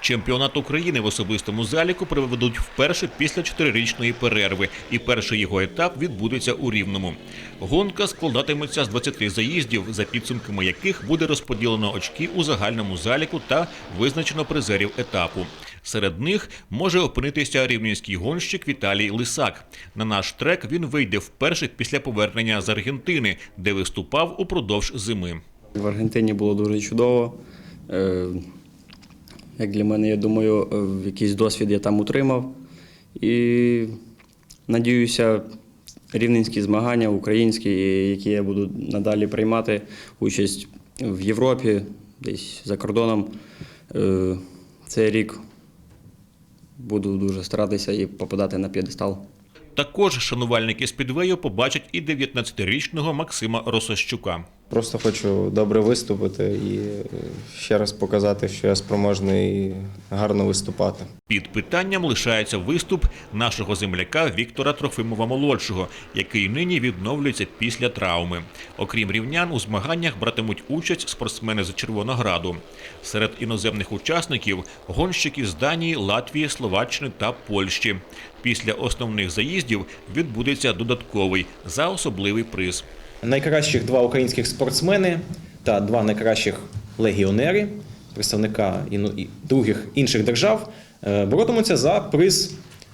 Чемпіонат України в особистому заліку проведуть вперше після чотирирічної перерви, і перший його етап відбудеться у Рівному. Гонка складатиметься з 20 заїздів, за підсумками яких буде розподілено очки у загальному заліку та визначено призерів етапу. Серед них може опинитися рівненський гонщик Віталій Лисак. На наш трек він вийде вперше після повернення з Аргентини, де виступав упродовж зими. В Аргентині було дуже чудово. Як для мене, я думаю, е, якийсь досвід я там утримав. І надіюся, рівненські змагання, українські, які я буду надалі приймати участь в Європі, десь за кордоном. е, Цей рік буду дуже старатися і попадати на п'єдестал. Також шанувальники спідвею побачать і 19-річного Максима Росощука. Просто хочу добре виступити і е, ще раз показати, що я спроможний гарно виступати. Під питанням лишається виступ нашого земляка Віктора Трофимова молодшого, який нині відновлюється після травми. Окрім рівнян, у змаганнях братимуть участь спортсмени з Червонограду. Серед іноземних учасників гонщики з Данії, Латвії, Словаччини та Польщі. Після основних заїздів відбудеться додатковий за особливий приз. Найкращих два українських спортсмени та два найкращих легіонери, представника і других інших держав, е, боротимуться за приз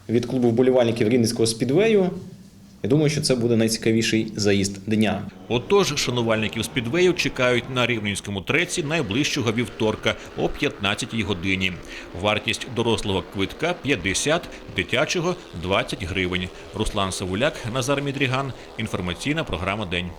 від клубу вболівальників Рівненського спідвею. Я думаю, що це буде найцікавіший заїзд дня. Отож, шанувальників спідвею чекають на рівненському треці найближчого вівторка о 15 годині. Вартість дорослого квитка 50, дитячого 20 гривень. Руслан Савуляк, Назар Мідріган. Інформаційна програма День.